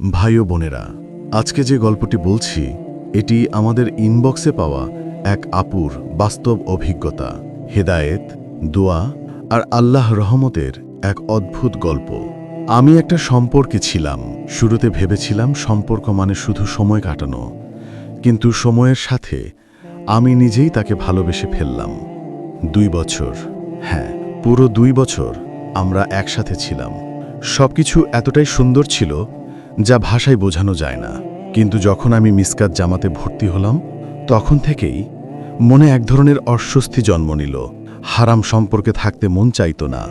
ভাই ও বোনেরা, আজকে যে গল্পটি বলছি, এটি আমাদের ইনবক্সে পাওয়া এক আপুর বাস্তব অভিজ্ঞতা, হেদায়েত, দোয়া আর আল্লাহ রহমতের এক অদ্ভুত গল্প। আমি একটা সম্পর্কে ছিলাম, শুরুতে ভেবেছিলাম সম্পর্ক মানে শুধু সময় কাটানো, কিন্তু সময়ের সাথে আমি নিজেই তাকে ভালোবেসে ফেললাম। দুই বছর হ্যাঁ পুরো দুই বছর আমরা একসাথে ছিলাম। সবকিছু এতটাই সুন্দর ছিল যা ভাষায় বোঝানো যায় না। কিন্তু যখন আমি মিসকাত জামাতে ভর্তি হলাম, তখন থেকেই মনে এক ধরনের অস্বস্তি জন্ম নিল। হারাম সম্পর্কে থাকতে মন চাইত না।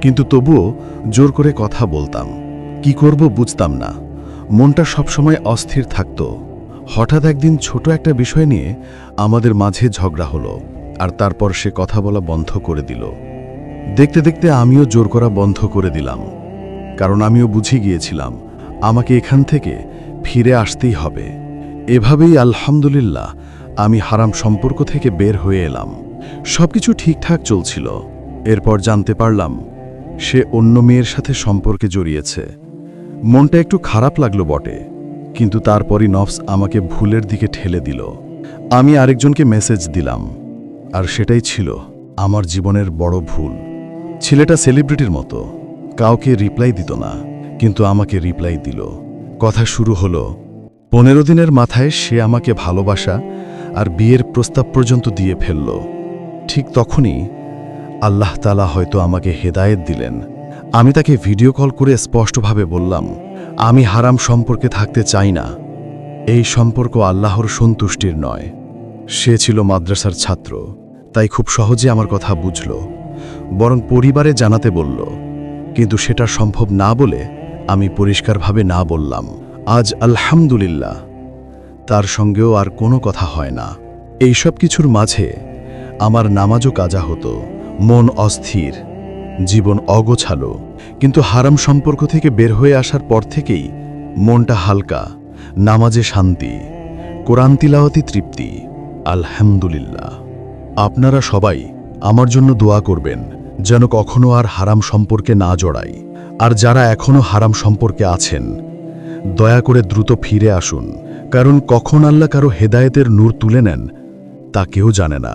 কিন্তু তবুও জোর করে কথা বলতাম। কি করব বুঝতাম না। মনটা সবসময় অস্থির থাকত। হঠাৎ একদিন ছোট একটা বিষয় নিয়ে আমাদের মাঝে ঝগড়া হলো আর তারপর সে কথা বলা বন্ধ করে দিল। দেখতে দেখতে আমিও জোর করা বন্ধ করে দিলাম। কারণ আমিও বুঝে গিয়েছিলাম আমাকে এখান থেকে ফিরে আসতেই হবে। এভাবেই আলহামদুলিল্লাহ আমি হারাম সম্পর্ক থেকে বের হয়ে এলাম। সবকিছু ঠিকঠাক চলছিল। এরপর জানতে পারলাম, সে অন্য মেয়ের সাথে সম্পর্কে জড়িয়েছে। মনটা একটু খারাপ লাগল বটে, কিন্তু তারপরই নফস আমাকে ভুলের দিকে ঠেলে দিল। আমি আরেকজনকে মেসেজ দিলাম, আর সেটাই ছিল আমার জীবনের বড় ভুল। ছেলেটা সেলিব্রিটির মতো, কাউকে রিপ্লাই দিত না। কিন্তু আমাকে রিপ্লাই দিল। কথা শুরু হলো, পনেরো দিনের মাথায় সে আমাকে ভালোবাসা আর বিয়ের প্রস্তাব পর্যন্ত দিয়ে ফেলল। ঠিক তখনই আল্লাহ তালা হয়তো আমাকে হেদায়েত দিলেন। আমি তাকে ভিডিও কল করে স্পষ্টভাবে বললাম, আমি হারাম সম্পর্কে থাকতে চাই না। এই সম্পর্ক আল্লাহর সন্তুষ্টির নয়। সে ছিল মাদ্রাসার ছাত্র, তাই খুব সহজে আমার কথা বুঝল। বরং পরিবারে জানাতে বলল, কিন্তু সেটা সম্ভব না বলে আমি পরিষ্কারভাবে না বললাম। আজ আলহামদুলিল্লাহ। তার সঙ্গেও আর কোনো কথা হয় না। এই সব কিছুর মাঝে আমার নামাজও কাজা হতো। মন অস্থির, জীবন অগোছালো। কিন্তু হারাম সম্পর্ক থেকে বের হয়ে আসার পর থেকেই মনটা হালকা, নামাজে শান্তি, কোরআন তিলাওয়াতি তৃপ্তি। আলহামদুলিল্লাহ। আপনারা সবাই আমার জন্য দোয়া করবেন, যেন কখনো আর হারাম সম্পর্কে না জড়াই। আর যারা এখনও হারাম সম্পর্কে আছেন, দয়া করে দ্রুত ফিরে আসুন, কারণ কখন আল্লাহ কারও হেদায়েতের নূর তুলে নেন, তা কেউ জানে না।